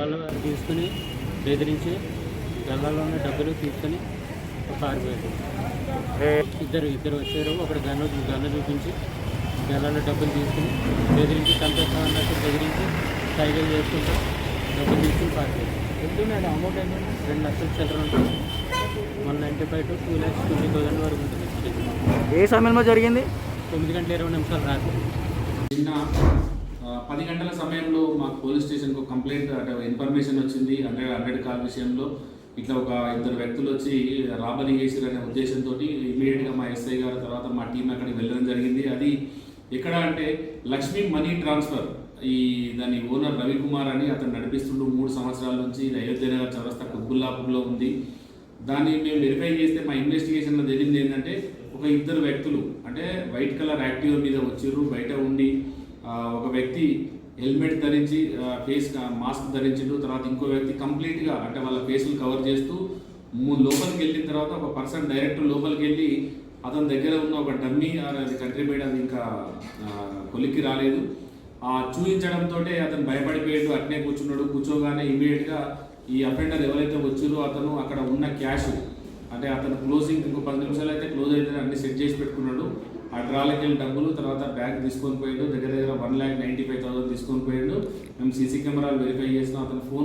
వాళ్ళు తీసుకుని బెదిరించి గల్లాలో ఉన్న డబ్బులు తీసుకొని పారిపోయారు ఇద్దరు ఇద్దరు వచ్చారు. ఒకడు గన్ను గన్ను చూపించి గల్లాలో డబ్బులు తీసుకుని బెదిరించి చంపేస్తాం అన్నట్టు బెదిరించి సైకిల్ చేసుకుంటూ డబ్బులు తీసుకుని పారిపోయారు ఎంతున్నాడు అమౌంట్ ఎంత రెండు లక్షల చిల్లర ఉంటుంది. One ninety five to two lakhs twenty thousand వరకు ఉంటుంది ఏ సమయంలో జరిగింది? తొమ్మిది గంటల ఇరవై నిమిషాలు రాత్రి. నిన్న పది గంటల సమయంలో మాకు పోలీస్ స్టేషన్కు కంప్లైంట్ అంటే ఇన్ఫర్మేషన్ వచ్చింది. హండ్రెడ్ హండ్రెడ్ కాల్ విషయంలో ఇట్లా ఒక ఇద్దరు వ్యక్తులు వచ్చి రాబరీ చేసిరనే ఉద్దేశంతో ఇమీడియట్గా మా ఎస్ఐ గారు తర్వాత మా టీం అక్కడికి వెళ్ళడం జరిగింది. అది ఎక్కడ అంటే లక్ష్మీ మనీ ట్రాన్స్ఫర్. ఈ దాని ఓనర్ రవికుమార్ అని అతను నడిపిస్తుండు. మూడు సంవత్సరాల నుంచి ఇది అయోధ్య నగర్ చౌరస్తా కుబ్బుల్లాపూర్లో ఉంది. దాన్ని మేము వెరిఫై చేస్తే మా ఇన్వెస్టిగేషన్లో తెలియదు ఏంటంటే ఒక ఇద్దరు వ్యక్తులు అంటే వైట్ కలర్ యాక్టివ్ మీద వచ్చిర్రు బయట ఉండి ఒక వ్యక్తి హెల్మెట్ ధరించి ఫేస్ మాస్క్ ధరించిండు తర్వాత ఇంకో వ్యక్తి కంప్లీట్గా అంటే వాళ్ళ ఫేస్లు కవర్ చేస్తూ లోపలికి వెళ్ళిన తర్వాత ఒక పర్సన్ డైరెక్ట్ లోపలికి వెళ్ళి అతని దగ్గర ఉన్న ఒక డమ్మీ అది కంట్రీ మేడ్ అది ఇంకా కొలిక్కి రాలేదు. ఆ చూపించడంతో అతను భయపడిపోయాడు అట్నే కూర్చున్నాడు. కూర్చోగానే ఇమీడియట్గా ఈ అఫెండర్ ఎవరైతే వచ్చారో అతను అక్కడ ఉన్న క్యాష్ అంటే అతను క్లోజింగ్ ఇంకో పది నిమిషాలు అయితే క్లోజ్ అయితే అన్ని సెట్ చేసి పెట్టుకున్నాడు. ఆ డ్రాలకి వెళ్ళి డబ్బులు తర్వాత బ్యాగ్ తీసుకొని పోయాడు. దగ్గర దగ్గర one lakh ninety five thousand తీసుకొని పోయాడు. మేము సీసీ కెమెరాలు వెరిఫై చేసిన. అతను ఫోన్